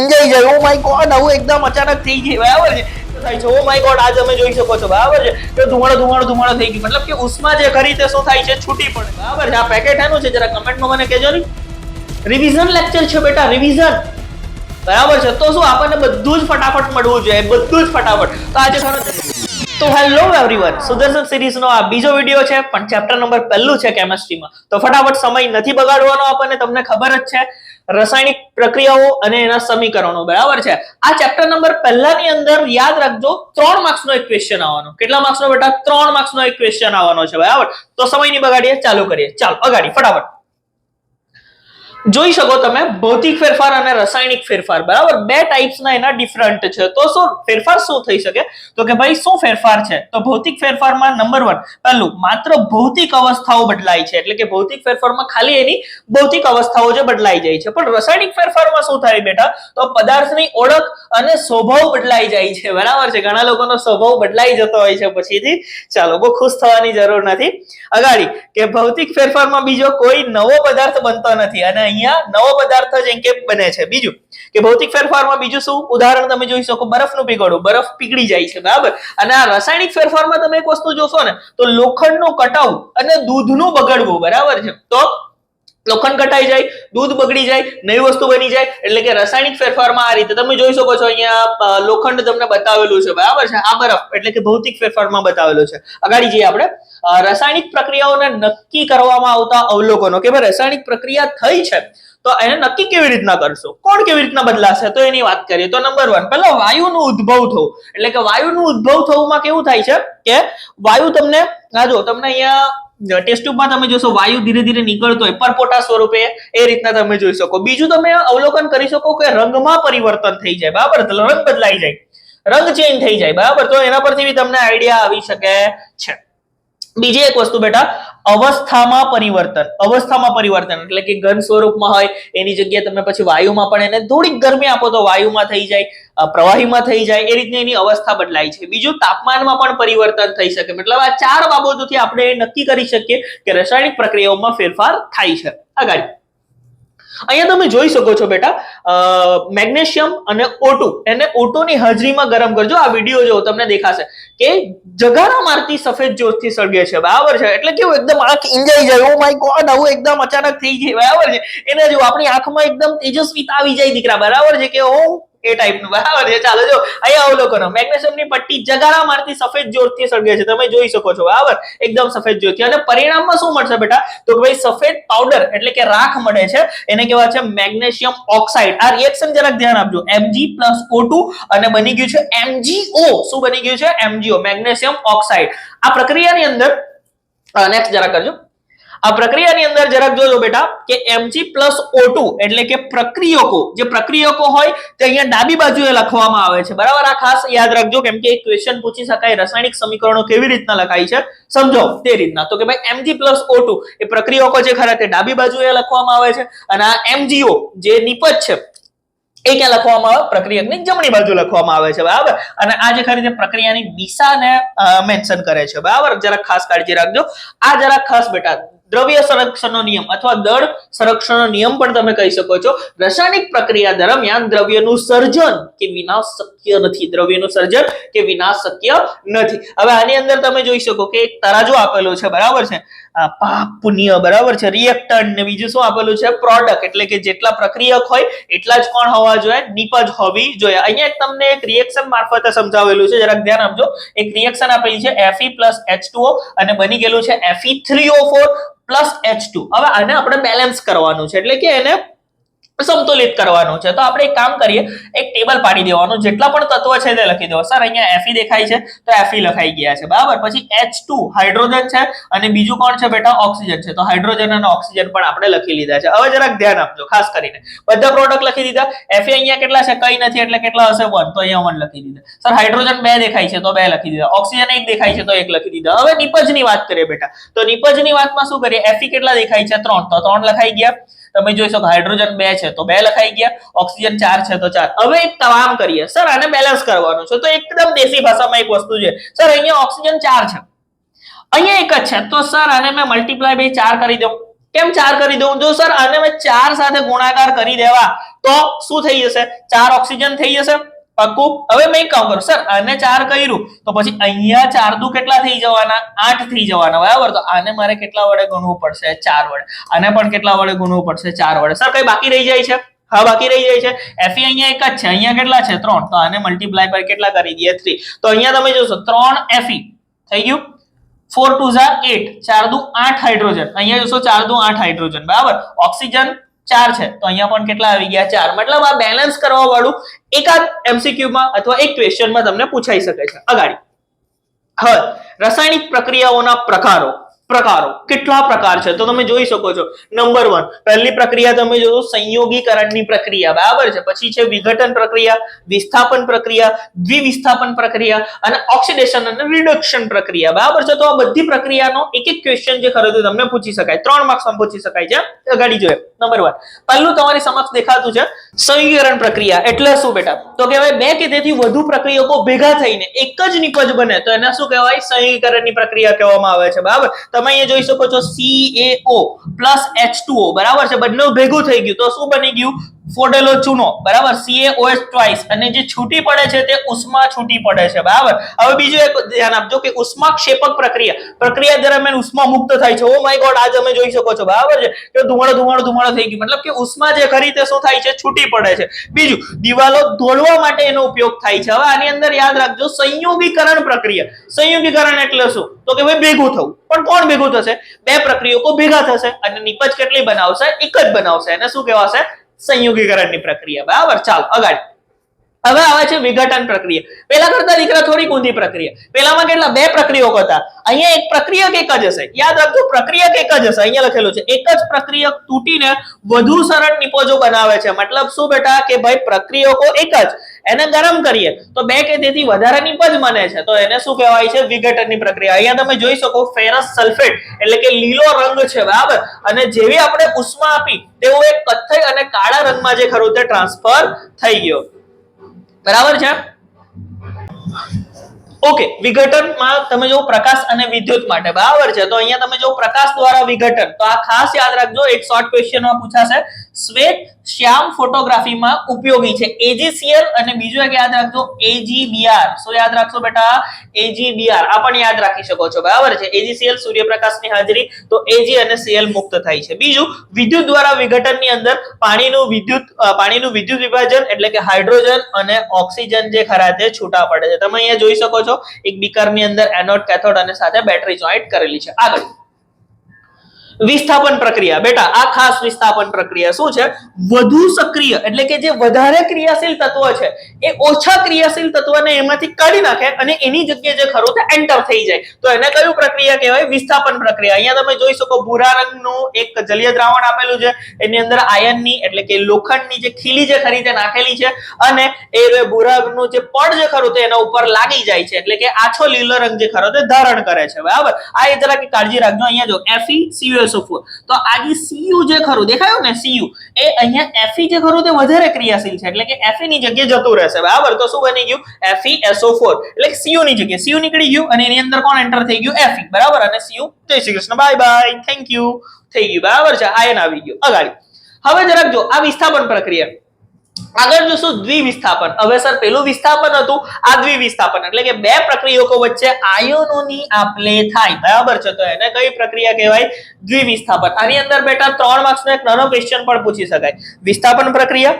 ઇંજાઈ જાય oh my God આવું એકદમ અચાનક થઈ ગઈ બરાબર છે? થાય છે ઓ માય ગોડ આ તમે જોઈ શકો છો. બરાબર છે? તો ધુમાડો ધુમાડો ધુમાડો થઈ ગયું. મતલબ કે ઉષ્મા જે ખરી તે શું થાય છે? છૂટી પડે. બરાબર છે? આ પેકેટ એનું છે, જરા કમેન્ટમાં મને કહેજો ને. રિવિઝન લેક્ચર છે બેટા રિવિઝન બરાબર છે? તો શું આપણને બધું જ ફટાફટ મળવું જોઈએ, બધું જ ફટાફટ. તો આજે ખરો તો હેલો એવરીવન સુદર્શન સિરીઝનો આ બીજો વીડિયો છે, પણ ચેપ્ટર નંબર પહેલું છે કેમેસ્ટ્રીમાં તો ફટાફટ સમય નથી બગાડવાનો આપણને, તમને ખબર જ છે. રાસાયણિક પ્રક્રિયાઓ અને એના સમીકરણો, બરાબર છે? આ ચેપ્ટર નંબર પહેલાની અંદર યાદ રાખજો, ત્રણ માર્ક્સનો એક ક્વેશ્ચન આવવાનો. કેટલા માર્ક્સનો બેટા? ત્રણ માર્ક્સનો એક ક્વેશ્ચન આવવાનો છે, બરાબર? તો સમય નહીં બગાડીએ, ચાલુ કરીએ. ચાલો, અગાડી, ફટાફટ. જોઈ શકો તમે ભૌતિક ફેરફાર અને રાસાયણિક ફેરફાર. બરાબર? બે ટાઈપ્સના એના ડિફરન્ટ છે. તો શું ફેરફાર શું થઈ શકે? તો કે ભાઈ શું ફેરફાર છે? તો ભૌતિક ફેરફારમાં નંબર વન પહેલું, માત્ર ભૌતિક અવસ્થાઓ બદલાય છે. એટલે કે ભૌતિક ફેરફારમાં ખાલી એની ભૌતિક અવસ્થાઓ જે બદલાઈ જાય છે. પણ રાસાયણિક ફેરફારમાં શું થાય બેટા? તો પદાર્થની ઓળખ અને સ્વભાવ બદલાઈ જાય છે. બરાબર છે? ઘણા લોકોનો સ્વભાવ બદલાઈ જતો હોય છે પછીથી. ચાલો, બહુ ખુશ થવાની જરૂર નથી. અગાડી, કે ભૌતિક ફેરફારમાં બીજો કોઈ નવો પદાર્થ બનતો નથી. અને અહીંયા નવો પદાર્થ જ કે બને છે. બીજું કે ભૌતિક ફેરફારમાં બીજું શું? ઉદાહરણ તમે જોઈ શકો, બરફનું પીગળું, બરફ પીગળી જાય છે, બરાબર? અને આ રાસાયણિક ફેરફારમાં તમે એક વસ્તુ જોશો ને, તો લોખંડનું કટાવ અને દૂધનું બગડવું, બરાબર છે? તો લોખંડ કટાઈ જાય, દૂધ બગડી જાય, નવી વસ્તુ બની જાય, એટલે કે રાસાયણિક ફેરફારમાં આ રીતે. તમે જોઈ શકો છો અહીંયા લોખંડ તમને બતાવેલું છે, બરાબર છે? આ બરફ, એટલે કે ભૌતિક ફેરફારમાં બતાવેલું છે. અગાડી જઈએ આપણે. રાસાયણિક પ્રક્રિયાઓને નક્કી કરવામાં આવતા અવલોકનો કે ભાઈ રાસાયણિક પ્રક્રિયા થઈ છે, તો એને નક્કી કેવી રીતના કરશો? કોણ કેવી રીતના બદલાશે? તો એની વાત કરીએ. તો નંબર વન પહેલા વાયુનું ઉદ્ભવ થવું. એટલે કે વાયુનું ઉદ્ભવ થવુંમાં કેવું થાય છે? કે વાયુ તમને, આ જો, તમને અહીંયા ટેસ્ટ ટ્યુબમાં તમે જોશો વાયુ ધીરે ધીરે નીકળતો હોય પરપોટા સ્વરૂપે એ રીતના તમે જોઈ શકો. બીજું તમે અવલોકન કરી શકો કે રંગમાં પરિવર્તન થઈ જાય, બરાબર? રંગ બદલાઈ જાય. રંગ ચેન્જ થઈ જાય, બરાબર? તો એના પરથી બી તમને આઈડિયા આવી શકે છે. બીજી એક વસ્તુ બેટા, અવસ્થામાં પરિવર્તન. અવસ્થામાં પરિવર્તન એટલે કે ઘન સ્વરૂપમાં હોય, એની જગ્યાએ તમે પછી વાયુમાં પણ એને થોડીક ગરમી આપો તો વાયુમાં થઈ જાય પ્રવાહીમાં થઈ જાય, એ રીતની એની અવસ્થા બદલાય છે. બીજું તાપમાનમાં પણ પરિવર્તન થઈ શકે. મતલબ આ ચાર બાબતોથી આપણે નક્કી કરી શકીએ કે રાસાયણિક પ્રક્રિયાઓમાં ફેરફાર થાય છે. આગળ. અહીંયા તમે જોઈ શકો છો બેટા મેગ્નેશિયમ અને ઓટુ એને ઓટોની હાજરીમાં ગરમ કરજો. આ વીડિયો જો તમને દેખાશે કે જગારા મારતી સફેદ જ્યોતથી સળગે છે. બરાબર છે? એટલે કેવું એકદમ આંખ ઇંજાઈ જાય. ઓ માય ગોડ આવું એકદમ અચાનક થઈ જાય. બરાબર છે? એને જો આપણી આંખમાં એકદમ તેજસ્વીતા આવી જાય દીકરા. બરાબર છે? કે ઓ એ ટાઈપનું બરાબર છે. ચાલો જો, અહીંયા અવલોકનો. મેગ્નેશિયમની પટ્ટી જગારા મારતી સફેદ જોરથી સળગે છે. તમે જોઈ શકો છો, બરાબર? એકદમ સફેદ જોરથી. અને પરિણામમાં શું મળશે બેટા? તો ભાઈ સફેદ પાવડર એટલે કે રાખ મળે છે. એને કહેવાય છે મેગ્નેશિયમ ઓક્સાઇડ. આ રિએક્શન જરાક ધ્યાન આપજો. Mg O2 અને બની ગયું છે MgO શું બની ગયું છે? MgO magnesium oxide. આ પ્રક્રિયાની અંદર નેક્સ્ટ જરા કરજો. આ પ્રક્રિયાની અંદર જરાક જોજો બેટા કે Mg+O2 એટલે કે પ્રક્રિયકો. જે પ્રક્રિયકો હોય તે અહીંયા ડાબી બાજુએ લખવામાં આવે છે. બરાબર? આ ખાસ યાદ રાખજો કેમ કે એક ક્વેશ્ચન પૂછી શકાય. રાસાયણિક સમીકરણો કેવી રીતના લખાય છે? સમજો તે રીતના. તો કે ભાઈ Mg+O2 એ પ્રક્રિયકો જે ખરા તે ડાબી બાજુએ લખવામાં આવે છે અને આ MgO જે નિપજ છે એ ક્યાં લખવામાં આવે? પ્રક્રિયકની જમણી બાજુ લખવામાં આવે છે. બરાબર? અને આ જે ખરી પ્રક્રિયાની દિશાને મેન્શન કરે છે. બરાબર? જરાક ખાસ કાળજી રાખજો. આ જરાક ખાસ બેટા દ્રવ્ય સંરક્ષણનો નિયમ અથવા દળ સંરક્ષણનો નિયમ પણ તમે કહી શકો છો. રાસાયણિક પ્રક્રિયા દરમિયાન દ્રવ્યનું સર્જન કે વિનાશ શક્ય નથી. દ્રવ્યનું સર્જન કે વિનાશ શક્ય નથી. હવે આની અંદર તમે જોઈ શકો કે એક તરાજો આપેલો છે, બરાબર છે? પાપ પુણ્ય બરાબર છે? રિએક્ટન્ટ ને બીજું શું આપેલું છે? પ્રોડક્ટ એટલે કે જેટલા પ્રક્રિયક હોય, એટલા જ કોણ હોવા જોઈએ? નિપજ હોવી જોઈએ. અહીંયા એક તમને એક રિએક્શન મારફતે સમજાવેલું છે. જરાક ધ્યાન આપજો. એક રિએક્શન આપેલી છે, Fe અને બની ગયેલું છે Fe3O4 પ્લસ એચ ટુ. હવે આને આપણે બેલેન્સ કરવાનું છે. એટલે કે એને સંતુલિત કરવાનું છે. તો આપણે એક કામ કરીએ, એક ટેબલ પાડી દેવાનું. જેટલા પણ તત્વ છે તે લખી દો સર, અહીંયા એફી દેખાય છે, તો એફી લખાઈ ગયા છે. બરાબર? પછી H2 હાઇડ્રોજન છે અને બીજું કોણ છે બેટા? ઓક્સિજન છે. તો હાઇડ્રોજન અને ઓક્સિજન પણ આપણે લખી લીધા છે. હવે જરાક ધ્યાન આપજો, ખાસ કરીને. બધા પ્રોડક્ટ લખી દીધા. એફી અહીંયા કેટલા છે? કઈ નથી, એટલે કેટલા હશે? વન તો અહીંયા વન લખી દીધા. સર, હાઇડ્રોજન બે દેખાય છે, તો બે લખી દીધા. ઓક્સિજન એક દેખાય છે, તો એક લખી દીધા. હવે નિપજની વાત કરીએ બેટા. તો નિપજની વાતમાં શું કરીએ? એફી કેટલા દેખાય છે? ત્રણ. તો ત્રણ લખાઈ ગયા. તમે જોઈ શકો હાઇડ્રોજન બે છે, તો બે લખાઈ ગયા, ઓક્સિજન ચાર છે, તો ચાર. હવે એક તમામ કરીએ. સર, આને બેલેન્સ કરવાનું છે. તો એકદમ દેશી ભાષામાં એક વસ્તુ છે. સર, અહીંયા ઓક્સિજન ચાર છે. અહીંયા એક જ છે. તો સર, આને મેં મલ્ટીપ્લાય બાય ચાર કરી દઉં. કેમ ચાર કરી દઉં? જો સર, આને મેં ચાર સાથે ગુણાકાર કરી દેવા, તો શું થઈ જશે? ચાર ઓક્સિજન થઈ જશે. પાક્કું? હવે મેં કામ કરું, સર, આને ચાર કર્યું, તો પછી અહીંયા ચાર દુ કેટલા થઈ જવાના? આઠ થઈ જવાના, બરાબર? તો આને મારે કેટલા વડે ગુણવું પડશે? ચાર વડે. આને પણ કેટલા વડે ગુણવું પડશે? ચાર વડે. સર, કઈ બાકી રહી જાય છે? હા, બાકી રહી જાય છે. એફી અહીંયા એક જ છે. અહીંયા કેટલા છે? ત્રણ. તો આને મલ્ટીપ્લાય પર કેટલા કરી દઈએ? થ્રી તો અહીંયા તમે જોશો, ત્રણ એફી થઈ ગયું? ફોર ટુ ઝાર એટ ચાર દુ આઠ હાઇડ્રોજન અહીંયા જોશો ચાર દુ આઠ હાઇડ્રોજન બરાબર? ઓક્સિજન ચાર છે. તો અહીંયા પણ કેટલા આવી ગયા? ચાર. મતલબ આ બેલેન્સ કરવા વાળું એકાદ એમસીક્યુમાં અથવા એક ક્વેશ્ચનમાં તમને પૂછાઈ શકે છે. અગાડી. હવે, રાસાયણિક પ્રક્રિયાઓના પ્રકારો. પ્રકારો. કેટલા પ્રકાર છે? તો તમે જોઈ શકો છો. નંબર વન પહેલી પ્રક્રિયા તમે જોશો, સંયોગીકરણની પ્રક્રિયા. બરાબર છે? પછી છે વિઘટન પ્રક્રિયા, વિસ્થાપન પ્રક્રિયા, દ્વિવિસ્થાપન પ્રક્રિયા અને ઓક્સિડેશન અને રિડક્શન પ્રક્રિયા. બરાબર છે? તો આ બધી પ્રક્રિયાનો એક એક ક્વેશ્ચન જે ખરો તમને પૂછી શકાય. ત્રણ માર્ક્સમાં પૂછી શકાય છે. અગાડી જોઈએ. નંબર વન પહેલું તમારી સમક્ષ દેખાતું છે સંયોગીકરણ પ્રક્રિયા. એટલે શું બેટા? તો કહેવાય બે કે તેથી વધુ પ્રક્રિયકો ભેગા થઈને એક જ નિપજ બને. તો એને શું કહેવાય? સંયોગીકરણની પ્રક્રિયા કહેવામાં આવે છે. બરાબર? તમે અહીંયા જોઈ શકો છો CaO પ્લસ H2O બરાબર છે? બંને ભેગું થઈ ગયું. તો શું બની ગયું? ફોડેલો ચૂનો, બરાબર? CaOH ટ્વાઇસ અને જે છૂટી પડે છે તે ઉષ્મા છૂટી પડે છે, બરાબર? હવે બીજું એક ધ્યાન આપજો કે ઉષ્મા ક્ષેપક પ્રક્રિયા પ્રક્રિયા દરમિયાન ઉષ્મા મુક્ત થાય છે. ઓ માય ગોડ આ તમે જોઈ શકો છો, બરાબર છે? કે ધુમાડો ધુમાડો ધુમાડો થઈ ગયું. મતલબ કે ઉષ્મા જે ખરી તે શું થાય છે? છૂટી પડે છે. બીજું, દિવાલો ધોળવા માટે એનો ઉપયોગ થાય છે. હવે આની અંદર યાદ રાખજો, સંયોગીકરણ પ્રક્રિયા. સંયોગીકરણ એટલે શું? તો કે ભાઈ ભેગું થવું. પણ કોણ ભેગું થશે? બે પ્રક્રિયકો ભેગા થશે. અને નિપજ કેટલી બનાવશે? એક જ બનાવશે. એને શું કહેવાશે? સંયોગીકરણની પ્રક્રિયા. બરાબર? ચાલો અગાડી. છે વિઘટન પ્રક્રિયા. પેલા કરતા દીકરા થોડી ઊંધી પ્રક્રિયા. પેલામાં કેટલા? બે પ્રક્રિયકો હતા. અહીંયા એક પ્રક્રિયક એક જ હશે. યાદ રાખજો, પ્રક્રિયક એક જ હશે. અહીંયા લખેલું છે, એક જ પ્રક્રિયક તૂટીને વધુ સરળ નિપજો બનાવે છે. મતલબ શું બેટા? કે ભાઈ પ્રક્રિયકો એક જ. એને ગરમ કરીએ. તો બે કે તેથી વધારે નિપજ બને છે. તો એને શું કહેવાય છે? વિઘટનની પ્રક્રિયા. અહીંયા તમે જોઈ શકો ફેરસ સલ્ફેટ, એટલે કે લીલો રંગ છે, બરાબર? અને જેવી આપણે ઉષ્મા આપી તેવો એક કથ્થઈ અને કાળા રંગમાં જે ખરું તે ટ્રાન્સફર થઈ ગયો. બરાબર છે? ઓકે વિઘટનમાં તમે જો પ્રકાશ અને વિદ્યુત માટે, બરાબર છે? તો અહીંયા તમે જો પ્રકાશ દ્વારા વિઘટન. તો આ ખાસ યાદ રાખજો, એક શોર્ટ ક્વેશ્ચનમાં પૂછાશે. શ્વેત શ્યામ ફોટોગ્રાફીમાં ઉપયોગી છે. એજીસીએલ અને બીજું એક યાદ રાખજો એજીબીઆર શું યાદ રાખશો બેટા? એજીબીઆર આ પણ યાદ રાખી શકો છો, બરાબર છે? એજીસીએલ સૂર્યપ્રકાશની હાજરી, તો એજી અને સીએલ મુક્ત થાય છે. બીજું, વિદ્યુત દ્વારા વિઘટનની અંદર પાણીનું વિદ્યુત પાણીનું વિદ્યુત વિભાજન એટલે કે હાઇડ્રોજન અને ઓક્સિજન જે ખરા તે છૂટા પડે છે. તમે અહીંયા જોઈ શકો છો એક બીકરની અંદર એનોડ કેથોડ અને સાથે બેટરી જોઈન્ટ કરેલી છે. આગળ. વિસ્થાપન પ્રક્રિયા. બેટા, આ ખાસ વિસ્થાપન પ્રક્રિયા શું છે? વધુ સક્રિય, એટલે કે જે વધારે ક્રિયાશીલ તત્વ છે, એ ઓછા ક્રિયાશીલ તત્વને એમાંથી કાઢી નાખે અને એની જગ્યાએ જે ખરું તે એન્ટર થઈ જાય. તો એને કયું પ્રક્રિયા કહેવાય? વિસ્થાપન પ્રક્રિયા. અહીંયા તમે જોઈ શકો ભૂરા રંગનું એક જલીય દ્રાવણ આપેલું છે. એની અંદર આયનની, એટલે કે લોખંડની જે ખીલી જે ખરી તે નાખેલી છે અને એ ભૂરા રંગનું જે પડ જે ખરું તે એના ઉપર લાગી જાય છે. એટલે કે આછો લીલો રંગ જે ખરો તે ધારણ કરે છે. બરાબર? આ એ જરાક કાળજી રાખજો. અહીંયા જો Fe CuSO4 તો આ જે સીયુ જે ખરું, દેખાયું ને? સીયુ એ અહીંયા Fe જે ખરું તે વધારે ક્રિયાશીલ છે. એટલે કે Fe ની જગ્યાએ જતું રહેશે. બરાબર? તો શું બની ગયું? FeSO4 એટલે Cu ની જગ્યાએ. Cu નીકળી ગયું અને એની અંદર કોણ એન્ટર થઈ ગયું? Fe બરાબર? અને Cu જય Shri Krishna. Bye bye thank you થઈ ગયું. બરાબર છે? આયન આવી ગયું. અગાડી. હવે જરાક જો આ વિસ્થાપન પ્રક્રિયા. આગળ જોશું દ્વિવિસ્થાપન. હવે સર, પેલું વિસ્થાપન હતું, આ દ્વિવિસ્થાપન. એટલે કે બે પ્રક્રિયકો વચ્ચે આયનોની આપલે થાય. બરાબર છે? તો એને કઈ પ્રક્રિયા કહેવાય? દ્વિવિસ્થાપન. આની અંદર બેટા ત્રણ માર્ક્સનો એક નાનો ક્વેશ્ચન પણ પૂછી શકાય. વિસ્થાપન પ્રક્રિયા?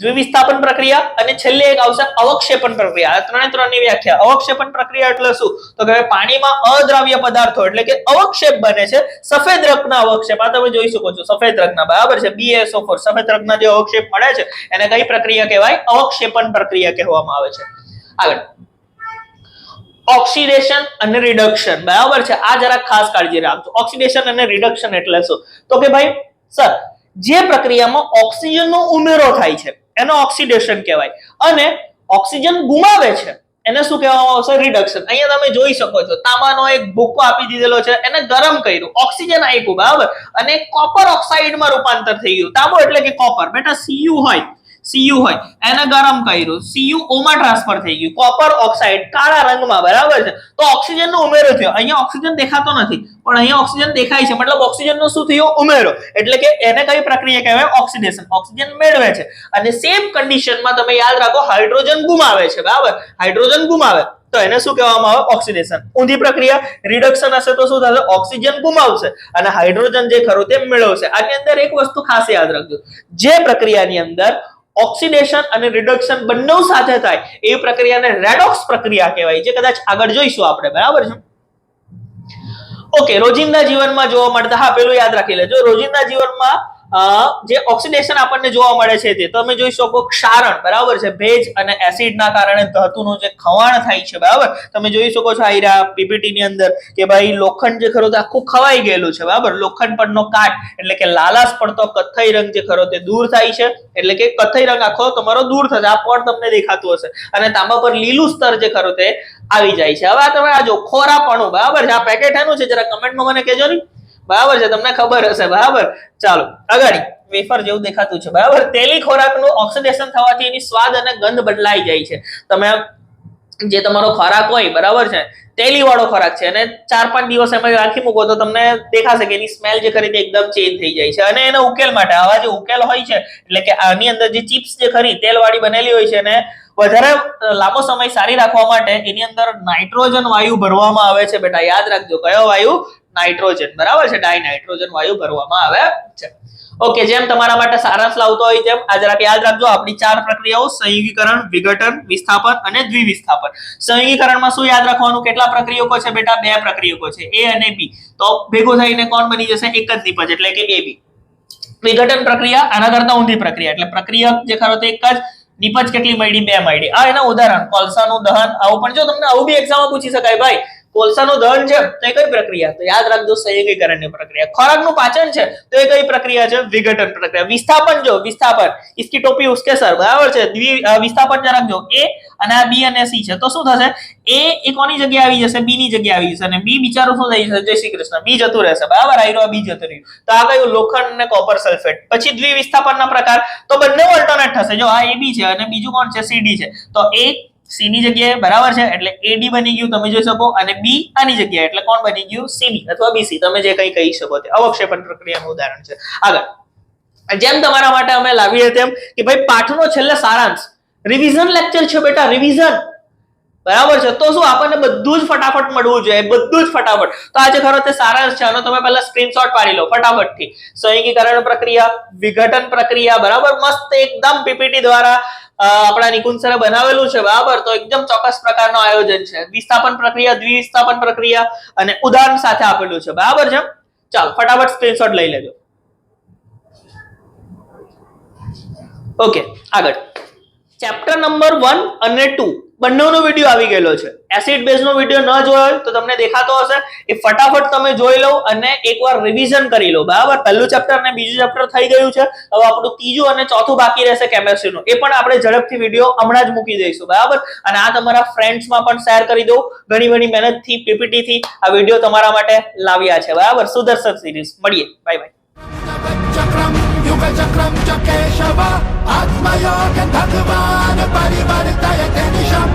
દ્વિવિસ્થાપન પ્રક્રિયા અને છેલ્લે એક આવશે અવક્ષેપણ પ્રક્રિયા. ત્રણે ત્રણની વ્યાખ્યા. અવક્ષેપણ પ્રક્રિયા એટલે શું? તો કે પાણીમાં અદ્રાવ્ય પદાર્થો એટલે કે અવક્ષેપ બને છે સફેદ રંગના અવક્ષેપ. આ તમે જોઈ શકો છો. સફેદ રંગના. બરાબર છે? BaSO4 સફેદ રંગના જે અવક્ષેપ મળે છે એને કઈ પ્રક્રિયા કહેવાય? અવક્ષેપણ પ્રક્રિયા કહેવામાં આવે છે. આગળ. ઓક્સિડેશન અને રિડક્શન. બરાબર છે? આ જરાક ખાસ કાળજી રાખજો. ઓક્સિડેશન અને રિડક્શન એટલે શું? તો કે ભાઈ, સર, જે પ્રક્રિયામાં ઓક્સિજનનો ઉમેરો થાય છે એનો ઓક્સિડેશન કહેવાય. અને ઓક્સિજન ગુમાવે છે. એને શું કહેવામાં આવશે રિડક્શન અહીંયા તમે જોઈ શકો છો. તાંબાનો એક ભૂકો આપી દીધેલો છે. એને ગરમ કર્યું. ઓક્સિજન આપ્યું, બરાબર? અને કોપર ઓક્સાઇડમાં રૂપાંતર થઈ ગયું. તાંબો એટલે કે કોપર બેટા સીયુ હોય. સીયુ હોય, એને ગરમ કર્યું. સીયુ ઓમાં ટ્રાન્સફર થઈ ગયું. કોપર ઓક્સાઇડ કાળા રંગમાં, બરાબર છે? તો ઓક્સિજન નો ઉમેરો થયો. અહીંયા ઓક્સિજન દેખાતો નથી, પણ અહીંયા ઓક્સિજન દેખાય છે. મતલબ ઓક્સિજન નો શું થયો? ઉમેરો. એટલે કે એને કઈ પ્રક્રિયા કહેવાય? ઓક્સિડેશન. ઓક્સિજન મેળવે છે. અને સેમ કન્ડિશનમાં તમે યાદ રાખો હાઇડ્રોજન ગુમાવે છે. બરાબર? હાઇડ્રોજન ગુમાવે. તો એને શું કહેવામાં આવે? ઓક્સિડેશન. ઊંધી પ્રક્રિયા રિડક્શન હશે તો શું થશે? ઓક્સિજન ગુમાવશે. અને હાઇડ્રોજન જે ખરું તે મેળવશે. આની અંદર એક વસ્તુ ખાસ યાદ રાખજો. જે પ્રક્રિયાની અંદર ઓક્સિડેશન અને રિડક્શન બંને સાથે થાય એ પ્રક્રિયાને રેડોક્સ પ્રક્રિયા કહેવાય છે. કદાચ આગળ જોઈશું આપણે. બરાબર છે? ઓકે, રોજિંદા જીવનમાં જોવા મળતા, હા, પેલું યાદ રાખી લેજો. રોજિંદા જીવનમાં જે ઓક્સિડેશન આપણને જોવા મળે છે તે તમે જોઈ શકો ક્ષારણ, બરાબર છે? ભેજ અને એસિડના કારણે ધાતુનું જે ખવાણ થાય છે, બરાબર? તમે જોઈ શકો છો આઈરા પીપીટી ની અંદર કે ભાઈ લોખંડ જે ખરો તે આખું ખવાઈ ગયેલું છે, બરાબર? લોખંડ પરનો કાટ, એટલે કે લાલાશ પડતો કથ્થઈ રંગ જે ખરો તે દૂર થાય છે, એટલે કે કથ્થઈ રંગ આખો તમારો દૂર થશે, આ પડ તમને દેખાતું હશે. અને તાંબા પર લીલું સ્તર જે ખરો તે આવી જાય છે. હવે તમે આ જો ખોરાપણું, બરાબર છે? આ પેકેટ એનું છે, જરા કમેન્ટમાં મને કહેજો ને. બરાબર છે, તમને ખબર હશે, બરાબર? ચાલો આગળ વેફર જેવું દેખાતું છે, બરાબર? તેલી ખોરાકનું ઓક્સિડેશન થવાથી એની સ્વાદ અને ગંધ બદલાઈ જાય છે. તમે જે તમારો ખોરાક હોય, બરાબર છે તેલી વાળો ખોરાક છે, અને ચાર પાંચ દિવસ એમાં રાખી મૂકો તો તમને દેખાશે કે એની સ્મેલ જે ખરી તે એકદમ ચેન્જ થઈ જાય છે. અને એના ઉકેલ માટે, આવા જે ઉકેલ હોય છે, એટલે કે આની અંદર જે ચિપ્સ જે ખરી તેલવાળી બનેલી હોય છે અને વધારે લાંબો સમય સારી રાખવા માટે એની અંદર નાઇટ્રોજન વાયુ ભરવામાં આવે છે, બેટા, યાદ રાખજો, કયો વાયુ? નાઇટ્રોજન. બરાબર છે? ડાય નાઇટ્રોજન વાયુ ભરવામાં આવે છે. ઓકે, જેમ તમારા માટે સારાંશ લાવતો હોય તેમ આ જરાક યાદ રાખજો, આપણી ચાર પ્રક્રિયાઓ સંયુગીકરણ, વિઘટન, વિસ્થાપન અને દ્વિવિસ્થાપન. સંયુગીકરણમાં શું યાદ રાખવાનું? કેટલા પ્રક્રિયકો છે બેટા? બે પ્રક્રિયકો છે. એ અને બી તો ભેગું થઈને કોણ બની જશે? એક જ નિપજ એટલે કે એ બી વિઘટન પ્રક્રિયા આના કરતા ઊંધી પ્રક્રિયા, એટલે પ્રક્રિયા જે ખરો તે એક જ નિપજ કેટલી મળી? બે મળી. આ એના ઉદાહરણ, કોલસાનું દહન. આવું પણ જો તમને આવું બી એક્ઝામમાં પૂછી શકાય, ભાઈ કોલસાનો દહન છે, તો એ કઈ પ્રક્રિયા? તો યાદ રાખજો, સંયોગીકરણની પ્રક્રિયા. ખોરાકનું પાચન છે, તો એ કઈ પ્રક્રિયા છે? વિઘટન પ્રક્રિયા. વિસ્થાપન જો, વિસ્થાપન. ઇસ્કી ટોપી ઉસકે સર, બરાબર છે? દ્વિ વિસ્થાપન જરાક રાખજો. એ અને આ બી અને સી છે. તો શું થશે? એ એ કોની જગ્યાએ આવી જશે? બી ની જગ્યાએ આવી જશે. અને બી બિચારો શું થઈ જશે? જય શ્રી કૃષ્ણ. બી જતું રહેશે. બરાબર? આયરો બી જતું રહ્યું. તો આ કયું? લોખંડ અને કોપર સલ્ફેટ પછી દ્વિ વિસ્થાપનના પ્રકાર. તો બંને ઓલ્ટરનેટ થશે. જો આ એ બી છે અને બીજું કોણ છે? સીડી છે. તો એક સી ની જગ્યાએ બરાબર છે, એટલે એડી બની ગયું, તમે જોઈ શકો, અને બી આની જગ્યાએ, એટલે કોણ બની ગયું? સીબી અથવા બીસી તમે જે કંઈ કહી શકો તે. અવક્ષેપણ પ્રક્રિયાનું ઉદાહરણ છે. આગળ. જેમ તમારા માટે અમે લાવીએ તેમ કે ભાઈ, પાઠનો છેલ્લે સારાંશ. રિવિઝન લેક્ચર છે બેટા રિવિઝન બરાબર છે? તો શું આપણને બધું જ ફટાફટ મળવું જોઈએ, બધું જ ફટાફટ. તો આજે ખરો તે સારાંશ છે, આનો તમે પહેલા સ્ક્રીનશોટ પાડી લો, ફટાફટથી. સંયોગીકરણ પ્રક્રિયા, વિઘટન પ્રક્રિયા, બરાબર? મસ્ત એકદમ પીપીટી દ્વારા આપણા નિકુંજ સરે બનાવેલું છે, બરાબર? તો એકદમ ચોક્કસ પ્રકારનું આયોજન છે. વિસ્થાપન પ્રક્રિયા, દ્વિવિસ્થાપન પ્રક્રિયા અને ઉદાહરણ સાથે આપેલું છે, બરાબર છે? ચાલો, ફટાફટ સ્ક્રીનશોટ લઈ લેજો. ઓકે આગળ. ચેપ્ટર નંબર વન અને ટુ બંનેનો વીડિયો આવી ગયેલો છે. એસિડ બેઝનો વીડિયો ન જોયો તો તમને દેખાતો હશે. એ ફટાફટ તમે જોઈ લો અને એકવાર રિવિઝન કરી લો. બરાબર? પહેલું ચેપ્ટર અને બીજું ચેપ્ટર થઈ ગયું છે. હવે આપણું ત્રીજું અને ચોથું બાકી રહેશે કેમેસ્ટ્રીનું એ પણ આપણે ઝડપથી વીડિયો હમણાં જ મૂકી દઈશું. બરાબર? અને આ તમારા ફ્રેન્ડ્સમાં પણ શેર કરી દો ઘણી ઘણી મહેનતથી, પીપીટીથી આ વીડિયો તમારા માટે લાવ્યા છે. બરાબર? સુદર્શન સિરીઝ મળીએ. બાય બાય ആത്മയോഗം ഭഗവാന് പരിവർത്തയത്തെ നിഷം